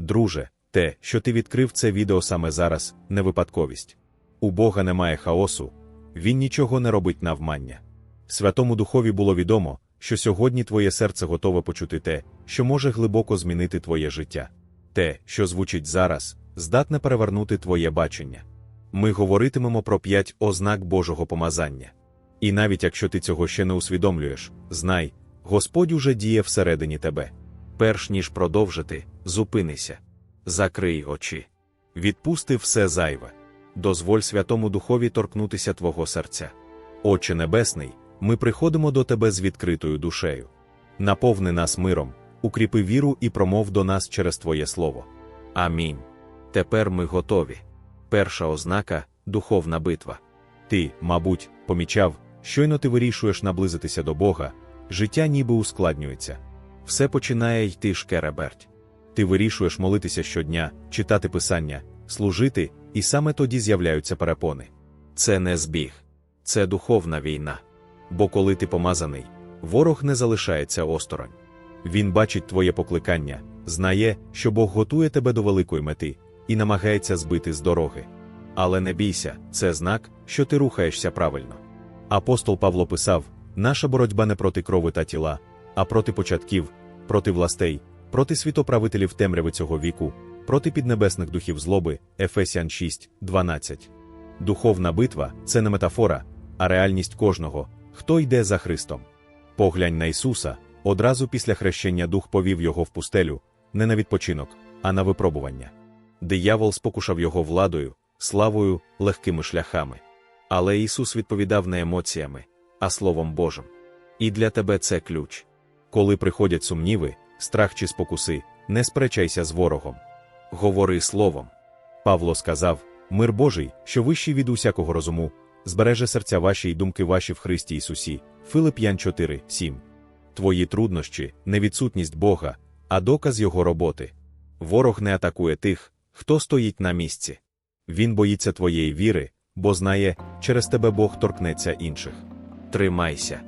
Друже, те, що ти відкрив це відео саме зараз, не випадковість. У Бога немає хаосу, він нічого не робить навмання. Святому Духові було відомо, що сьогодні твоє серце готове почути те, що може глибоко змінити твоє життя. Те, що звучить зараз, здатне перевернути твоє бачення. Ми говоритимемо про п'ять ознак Божого помазання. І навіть якщо ти цього ще не усвідомлюєш, знай, Господь уже діє всередині тебе. Перш ніж продовжити, зупинися. Закрий очі. Відпусти все зайве. Дозволь Святому Духові торкнутися твого серця. Отче Небесний, ми приходимо до Тебе з відкритою душею. Наповни нас миром, укріпи віру і промов до нас через Твоє Слово. Амінь. Тепер ми готові. Перша ознака духовна битва. Ти, мабуть, помічав, щойно ти вирішуєш наблизитися до Бога, життя ніби ускладнюється. Все починає йти шкереберть. Ти вирішуєш молитися щодня, читати писання, служити, і саме тоді з'являються перепони. Це не збіг, це духовна війна. Бо коли ти помазаний, ворог не залишається осторонь. Він бачить твоє покликання, знає, що Бог готує тебе до великої мети і намагається збити з дороги. Але не бійся, це знак, що ти рухаєшся правильно. Апостол Павло писав: наша боротьба не проти крови та тіла, а проти початків, проти властей, проти світоправителів темряви цього віку, проти піднебесних духів злоби, Ефесян 6, 12. Духовна битва це не метафора, а реальність кожного, хто йде за Христом. Поглянь на Ісуса, одразу після хрещення Дух повів його в пустелю, не на відпочинок, а на випробування. Диявол спокушав його владою, славою, легкими шляхами. Але Ісус відповідав не емоціями, а Словом Божим. І для тебе це ключ. Коли приходять сумніви, страх чи спокуси, не сперечайся з ворогом. Говори словом. Павло сказав: Мир Божий, що вищий від усякого розуму, збереже серця ваші й думки ваші в Христі Ісусі. Филип'ян 4, 7. Твої труднощі не відсутність Бога, а доказ Його роботи. Ворог не атакує тих, хто стоїть на місці. Він боїться твоєї віри, бо знає, через тебе Бог торкнеться інших. Тримайся.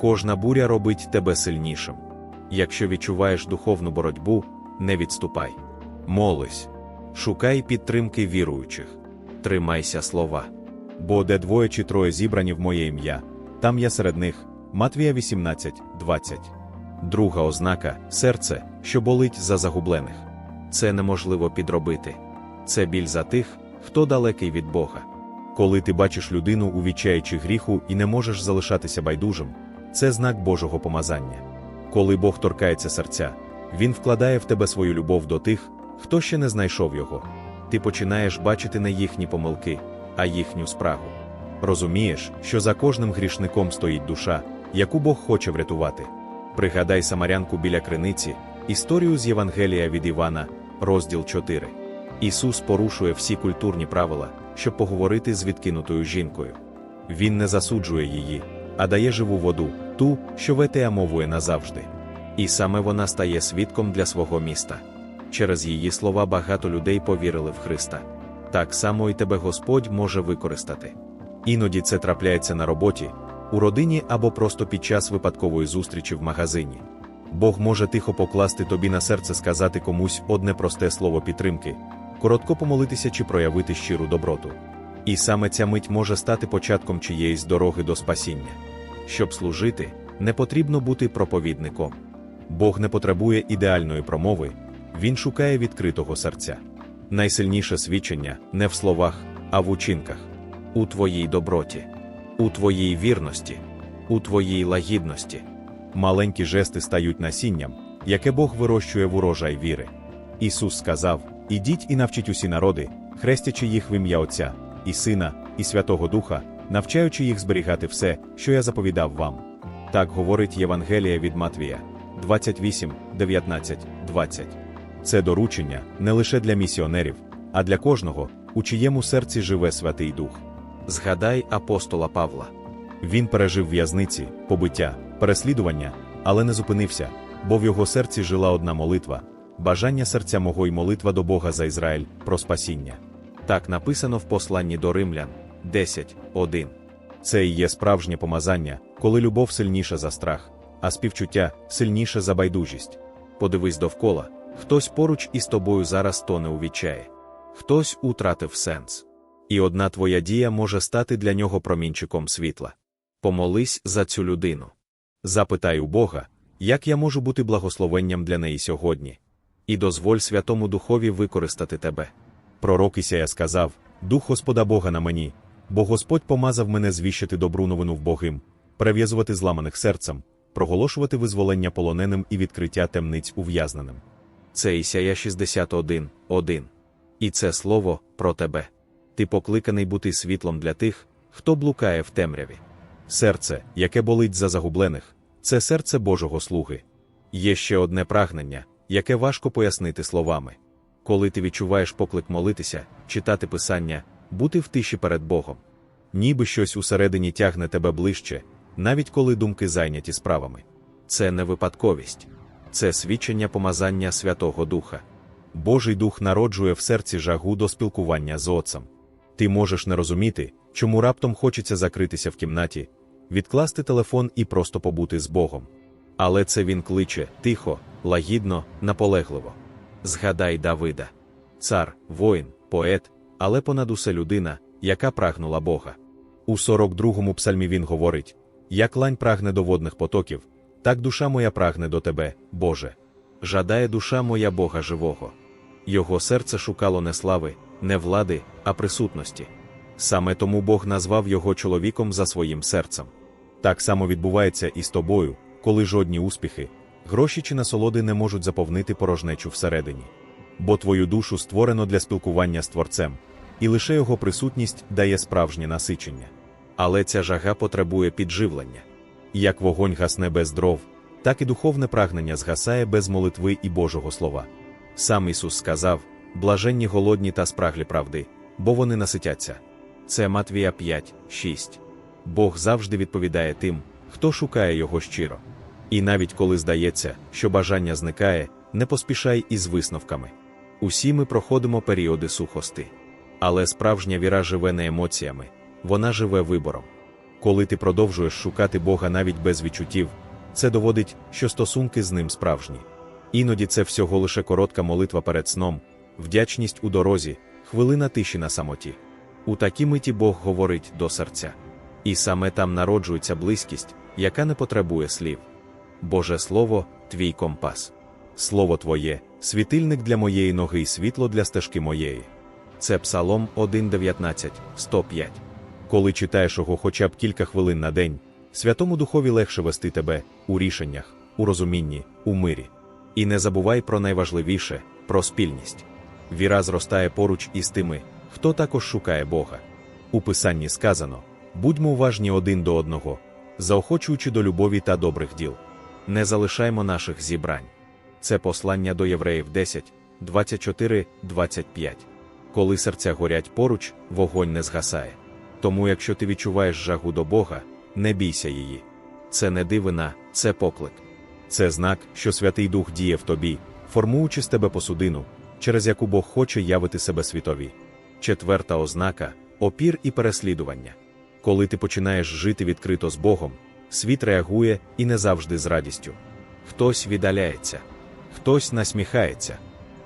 Кожна буря робить тебе сильнішим. Якщо відчуваєш духовну боротьбу, не відступай. Молись, шукай підтримки віруючих, тримайся слова. Бо де двоє чи троє зібрані в моє ім'я, там я серед них. Матвія 18, 20. Друга ознака серце, що болить за загублених. Це неможливо підробити. Це біль за тих, хто далекий від Бога. Коли ти бачиш людину у відчаї чи гріху і не можеш залишатися байдужим, це знак Божого помазання. Коли Бог торкається серця, Він вкладає в тебе свою любов до тих, хто ще не знайшов його. Ти починаєш бачити не їхні помилки, а їхню спрагу. Розумієш, що за кожним грішником стоїть душа, яку Бог хоче врятувати. Пригадай самарянку біля криниці, історію з Євангелія від Івана, розділ 4. Ісус порушує всі культурні правила, щоб поговорити з відкинутою жінкою. Він не засуджує її, а дає живу воду, ту, що ветеамовує назавжди. І саме вона стає свідком для свого міста. Через її слова багато людей повірили в Христа. Так само і тебе Господь може використати. Іноді це трапляється на роботі, у родині або просто під час випадкової зустрічі в магазині. Бог може тихо покласти тобі на серце сказати комусь одне просте слово підтримки, коротко помолитися чи проявити щиру доброту. І саме ця мить може стати початком чиєїсь дороги до спасіння. Щоб служити, не потрібно бути проповідником. Бог не потребує ідеальної промови, Він шукає відкритого серця. Найсильніше свідчення не в словах, а в учинках, у твоїй доброті, у твоїй вірності, у твоїй лагідності. Маленькі жести стають насінням, яке Бог вирощує в урожай віри. Ісус сказав: Ідіть і навчіть усі народи, хрестячи їх в ім'я Отця, і Сина, і Святого Духа, навчаючи їх зберігати все, що я заповідав вам. Так говорить Євангелія від Матвія 28, 19, 20. Це доручення не лише для місіонерів, а для кожного, у чиєму серці живе Святий Дух. Згадай апостола Павла. Він пережив в'язниці, побиття, переслідування, але не зупинився, бо в його серці жила одна молитва бажання серця мого й молитва до Бога за Ізраїль про спасіння. Так написано в посланні до римлян 10.1. Це і є справжнє помазання, коли любов сильніша за страх, а співчуття сильніше за байдужість. Подивись довкола, Хтось поруч із тобою зараз тоне у відчаї, хтось утратив сенс. І одна твоя дія може стати для нього промінчиком світла. Помолись за цю людину. Запитай у Бога, як я можу бути благословенням для неї сьогодні, і дозволь Святому Духові використати тебе. Пророк Ісая сказав: Дух Господа Бога на мені, бо Господь помазав мене звіщити добру новину в Богим, перев'язувати зламаних серцем, проголошувати визволення полоненим і відкриття темниць ув'язненим. Це Ісая 61, 1. І це слово про тебе. Ти покликаний бути світлом для тих, хто блукає в темряві. Серце, яке болить за загублених, це серце Божого слуги. Є ще одне прагнення, яке важко пояснити словами. Коли ти відчуваєш поклик молитися, читати писання, бути в тиші перед Богом. Ніби щось усередині тягне тебе ближче, навіть коли думки зайняті справами. Це не випадковість, це свідчення помазання Святого Духа. Божий Дух народжує в серці жагу до спілкування з Отцем. Ти можеш не розуміти, чому раптом хочеться закритися в кімнаті, відкласти телефон і просто побути з Богом. Але це він кличе тихо, лагідно, наполегливо. Згадай Давида, цар, воїн, поет, але понад усе людина, яка прагнула Бога. У 42-му псальмі він говорить: Як лань прагне до водних потоків, так душа моя прагне до тебе, Боже. Жадає душа моя Бога живого. Його серце шукало не слави, не влади, а присутності. Саме тому Бог назвав його чоловіком за своїм серцем. Так само відбувається і з тобою, коли жодні успіхи, гроші чи насолоди не можуть заповнити порожнечу всередині. Бо твою душу створено для спілкування з Творцем, і лише його присутність дає справжнє насичення. Але ця жага потребує підживлення. Як вогонь гасне без дров, так і духовне прагнення згасає без молитви і Божого Слова. Сам Ісус сказав: блаженні голодні та спраглі правди, бо вони наситяться. Це Матвія 5, 6. Бог завжди відповідає тим, хто шукає його щиро. І навіть коли здається, що бажання зникає, не поспішай із висновками. Усі ми проходимо періоди сухости. Але справжня віра живе не емоціями, вона живе вибором. Коли ти продовжуєш шукати Бога навіть без відчуттів, це доводить, що стосунки з ним справжні. Іноді це всього лише коротка молитва перед сном, вдячність у дорозі, хвилина тиші на самоті. У такій миті Бог говорить до серця. І саме там народжується близькість, яка не потребує слів. Боже Слово, твій компас. Слово Твоє, світильник для моєї ноги і світло для стежки моєї. Це Псалом 1.19, 105. Коли читаєш його хоча б кілька хвилин на день, Святому Духові легше вести тебе у рішеннях, у розумінні, у мирі. І не забувай про найважливіше про спільність. Віра зростає поруч із тими, хто також шукає Бога. У Писанні сказано: будьмо уважні один до одного, заохочуючи до любові та добрих діл. Не залишаймо наших зібрань. Це послання до євреїв 10, 24, 25. Коли серця горять поруч, вогонь не згасає. Тому, якщо ти відчуваєш жагу до Бога, не бійся її. Це не дивина, це поклик. Це знак, що Святий Дух діє в тобі, формуючи з тебе посудину, через яку Бог хоче явити себе світові. Четверта ознака опір і переслідування. Коли ти починаєш жити відкрито з Богом, світ реагує і не завжди з радістю. Хтось віддаляється, хтось насміхається,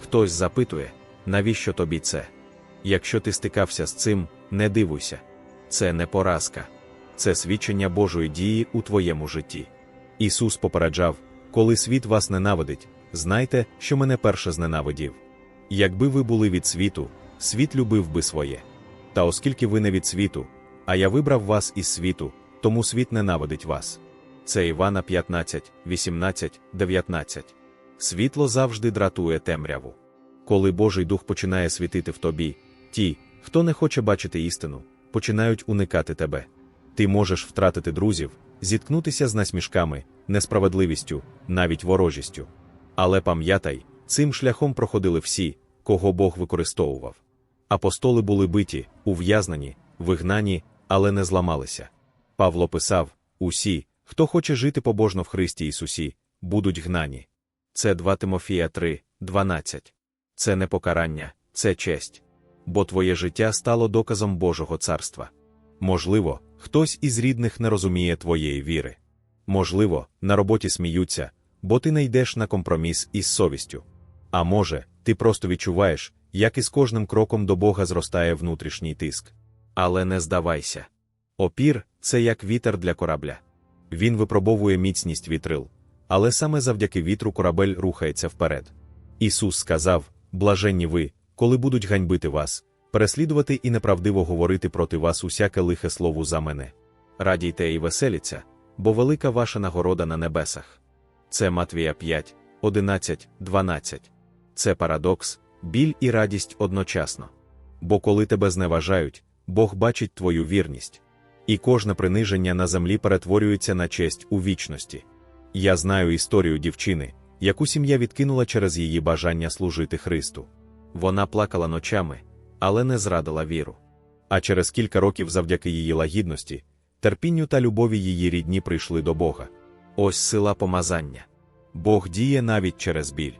хтось запитує, навіщо тобі це. Якщо ти стикався з цим, не дивуйся. Це не поразка, це свідчення Божої дії у твоєму житті. Ісус попереджав, коли світ вас ненавидить, знайте, що мене перше зненавидів. Якби ви були від світу, світ любив би своє. Та оскільки ви не від світу, а я вибрав вас із світу, тому світ ненавидить вас. Це Івана 15, 18, 19. Світло завжди дратує темряву. Коли Божий Дух починає світити в тобі, ті, хто не хоче бачити істину, починають уникати тебе. Ти можеш втратити друзів, зіткнутися з насмішками, несправедливістю, навіть ворожістю. Але пам'ятай, цим шляхом проходили всі, кого Бог використовував. Апостоли були биті, ув'язнені, вигнані, але не зламалися. Павло писав: усі, хто хоче жити побожно в Христі Ісусі, будуть гнані. Це 2 Тимофія 3, 12. Це не покарання, це честь. Бо твоє життя стало доказом Божого царства. Можливо, хтось із рідних не розуміє твоєї віри. Можливо, на роботі сміються, бо ти не йдеш на компроміс із совістю. А може, ти просто відчуваєш, як із кожним кроком до Бога зростає внутрішній тиск. Але не здавайся. Опір це як вітер для корабля. Він випробовує міцність вітрил, але саме завдяки вітру корабель рухається вперед. Ісус сказав: Блаженні ви, коли будуть ганьбити вас, переслідувати і неправдиво говорити проти вас усяке лихе слово за мене. Радійте і веселіться, бо велика ваша нагорода на небесах. Це Матвія 5, 11, 12. Це парадокс, біль і радість одночасно. Бо коли тебе зневажають, Бог бачить твою вірність. І кожне приниження на землі перетворюється на честь у вічності. Я знаю історію дівчини, яку сім'я відкинула через її бажання служити Христу. Вона плакала ночами, але не зрадила віру. А через кілька років, завдяки її лагідності, терпінню та любові її рідні прийшли до Бога. Ось сила помазання. Бог діє навіть через біль.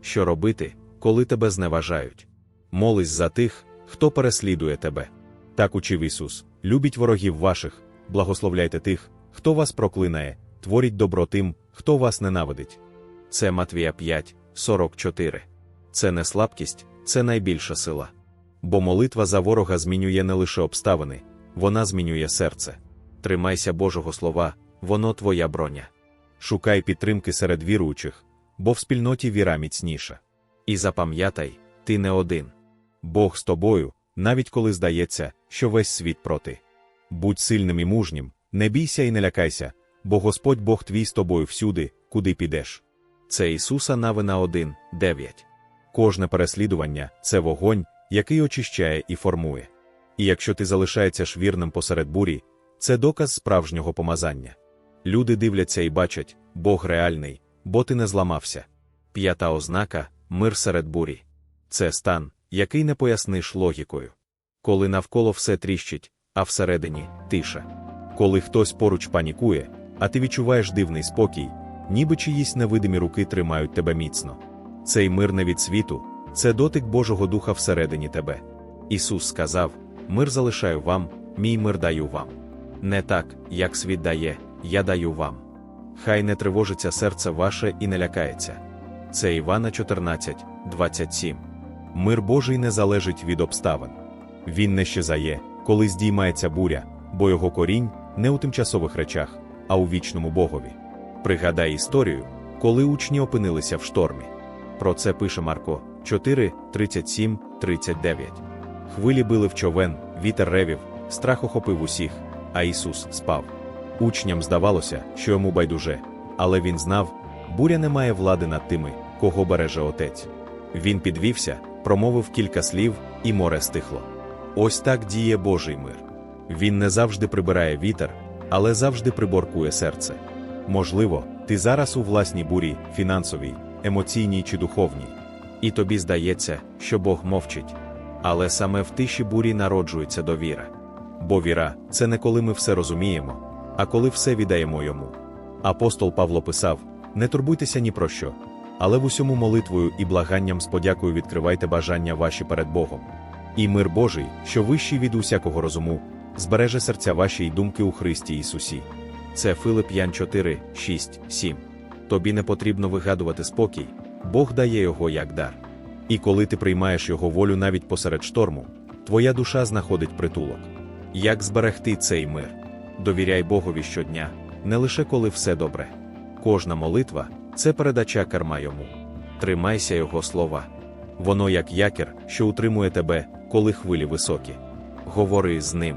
Що робити, коли тебе зневажають? Молись за тих, хто переслідує тебе. Так учив Ісус, любіть ворогів ваших, благословляйте тих, хто вас проклинає, творіть добро тим, хто вас ненавидить. Це Матвія 5, 44. Це не слабкість, це найбільша сила. Бо молитва за ворога змінює не лише обставини, вона змінює серце. Тримайся Божого Слова, воно твоя броня. Шукай підтримки серед віруючих, бо в спільноті віра міцніша. І запам'ятай, ти не один. Бог з тобою, навіть коли здається, що весь світ проти. Будь сильним і мужнім, не бійся і не лякайся, бо Господь Бог твій з тобою всюди, куди підеш. Це Ісуса Навина 1, 9. Кожне переслідування це вогонь, який очищає і формує. І якщо ти залишаєшся вірним посеред бурі, це доказ справжнього помазання. Люди дивляться і бачать, Бог реальний, бо ти не зламався. П'ята ознака мир серед бурі. Це стан, який не поясниш логікою. Коли навколо все тріщить, а всередині тиша. Коли хтось поруч панікує, а ти відчуваєш дивний спокій, ніби чиїсь невидимі руки тримають тебе міцно. Цей мир не від світу, це дотик Божого Духа всередині тебе. Ісус сказав: Мир залишаю вам, мій мир даю вам. Не так, як світ дає, я даю вам. Хай не тривожиться серце ваше і не лякається. Це Івана 14, 27. Мир Божий не залежить від обставин. Він не щезає, коли здіймається буря, бо його корінь не у тимчасових речах, а у вічному Богові. Пригадай історію, коли учні опинилися в штормі. Про це пише Марко 4, 37, 39. Хвилі били в човен, вітер ревів, страх охопив усіх, а Ісус спав. Учням здавалося, що йому байдуже, але він знав, буря не має влади над тими, кого береже отець. Він підвівся, промовив кілька слів, і море стихло. Ось так діє Божий мир. Він не завжди прибирає вітер, але завжди приборкує серце. Можливо, ти зараз у власній бурі, фінансовій, емоційній чи духовній. І тобі здається, що Бог мовчить. Але саме в тиші бурі народжується довіра. Бо віра це не коли ми все розуміємо, а коли все віддаємо йому. Апостол Павло писав: не турбуйтеся ні про що, але в усьому молитвою і благанням з подякою відкривайте бажання ваші перед Богом. І мир Божий, що вищий від усякого розуму, збереже серця ваші й думки у Христі Ісусі. Це Филип'ян 4, 6, 7. Тобі не потрібно вигадувати спокій, Бог дає його як дар. І коли ти приймаєш його волю навіть посеред шторму, твоя душа знаходить притулок. Як зберегти цей мир? Довіряй Богові щодня, не лише коли все добре. Кожна молитва це передача керма йому. Тримайся Його слова. Воно як якір, що утримує тебе, коли хвилі високі. Говори з ним.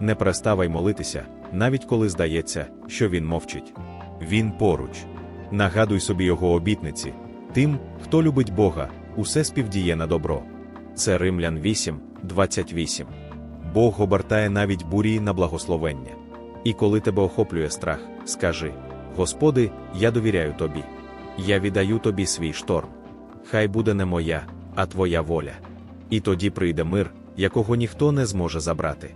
Не переставай молитися, навіть коли здається, що він мовчить. Він поруч. Нагадуй собі його обітниці. Тим, хто любить Бога, усе співдіє на добро. Це Римлян 8, 28. Бог обертає навіть бурі на благословення. І коли тебе охоплює страх, скажи: Господи, я довіряю тобі. Я віддаю тобі свій шторм. Хай буде не моя, а твоя воля. І тоді прийде мир, якого ніхто не зможе забрати.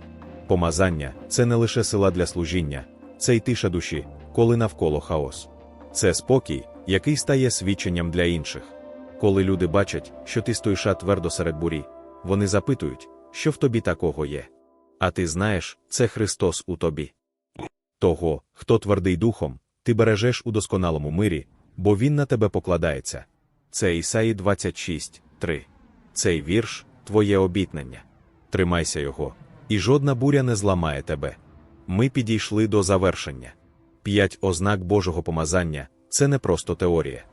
Помазання це не лише сила для служіння, це й тиша душі, коли навколо хаос. Це спокій, який стає свідченням для інших. Коли люди бачать, що ти стоїш твердо серед бурі, вони запитують, що в тобі такого є. А ти знаєш, це Христос у тобі. Того, хто твердий духом, ти бережеш у досконалому мирі, бо Він на тебе покладається. Це Ісаї 26, 3. Цей вірш твоє обітнення. Тримайся його, і жодна буря не зламає тебе. Ми підійшли до завершення. П'ять ознак Божого помазання це не просто теорія,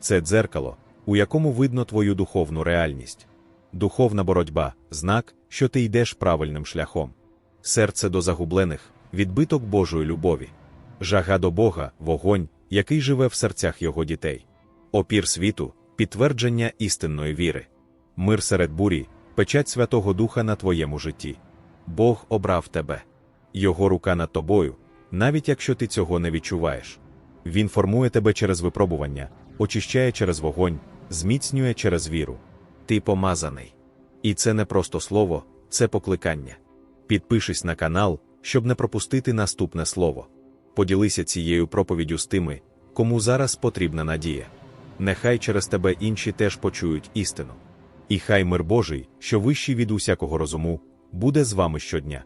це дзеркало, у якому видно твою духовну реальність. Духовна боротьба знак, що ти йдеш правильним шляхом. Серце до загублених відбиток Божої любові, жага до Бога, вогонь, який живе в серцях його дітей, опір світу, підтвердження істинної віри, мир серед бурі, печать Святого Духа на твоєму житті. Бог обрав тебе, Його рука над тобою, навіть якщо ти цього не відчуваєш. Він формує тебе через випробування, очищає через вогонь, зміцнює через віру. Ти помазаний. І це не просто слово, це покликання. Підпишись на канал, щоб не пропустити наступне слово. Поділися цією проповіддю з тими, кому зараз потрібна надія. Нехай через тебе інші теж почують істину. І хай мир Божий, що вищий від усякого розуму, буде з вами щодня.